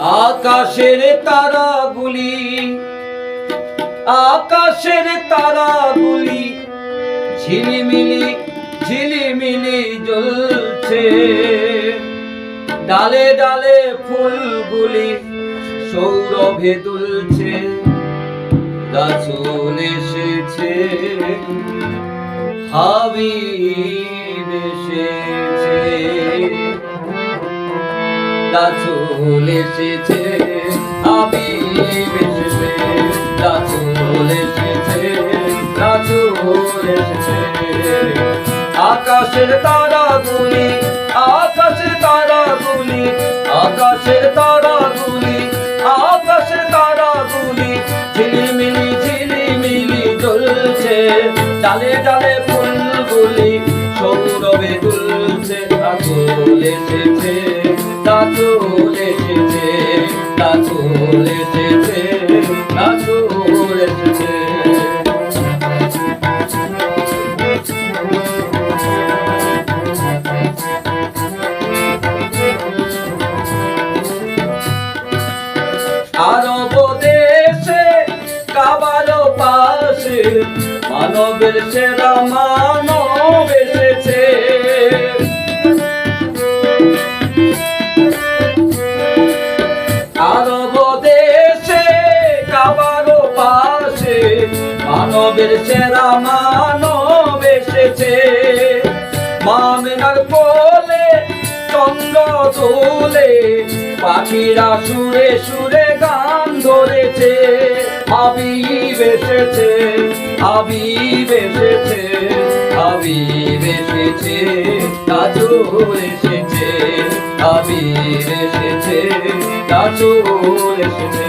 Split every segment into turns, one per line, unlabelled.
আকাশের তারাগুলি আকাশের তারাগুলি ঝিলিমিলি ঝিলিমিলি জ্বলছে। ডালে ডালে ফুলগুলি সৌরভে দুলছে গাছুল এসেছে হাবিব এসেছে। হাবিব এসেছে গাছুল এসেছে গাছুল এসেছে। আকাশের আকাশের তারাগুলি, আকাশের আকাশের তারাগুলি ঝিলিমিলি ঝিলিমিলি জ্বলছে। ডালে কাকুল এসেছে কাকুল এসেছে কাকুল এসেছে আরব দেশে মানবের সেরা কোলে, চন্দ্র দোলে পাখিরা সুরে সুরে গান ধরেছে। হাবিব এসেছে হাবিব এসেছে হাবিব এসেছে কাজুর এসেছে, হাবিব এসেছে কাজুর এসেছে।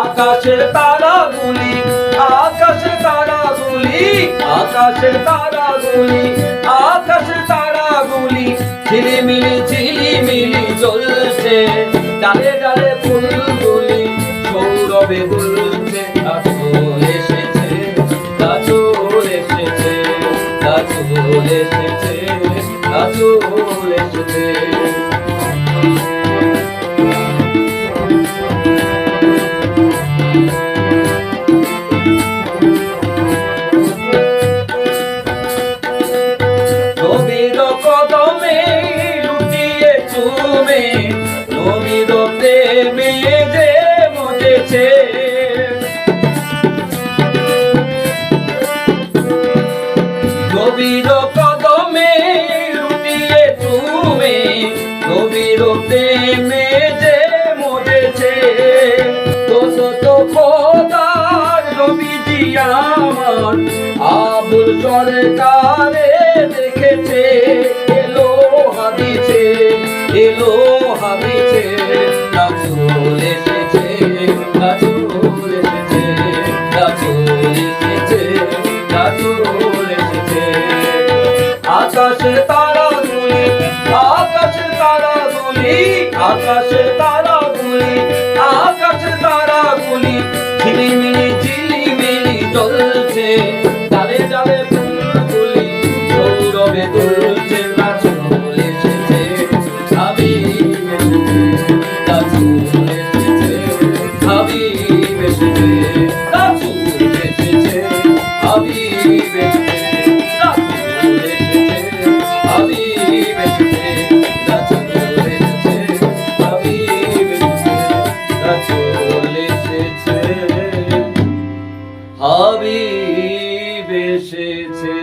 আকাশের তারাগুলি আকাশের তারাগুলি আকাশের তারাগুলি আকাশের তারাগুলি, ঝিলিমিলি ঝিলিমিলি জ্বলছে ডালে ডালে ফুলগুলি, সৌরভে দুলছে চুমে নবীর প্রেমে যে মজেছে নবীর প্রেমে যে মজেছে দোষ তো খোদার নবীজি আমার। আবুল সরকারে দেখেছে, এলো হাদিছে এলো আকাশের তারাগুলি আকাশের তারাগুলি ঝিলিমিলি ঝিলিমিলি চলছে জালে জালে ফুলগুলি সৌরভে নাচুন এসেছে হাবিব এসেছে।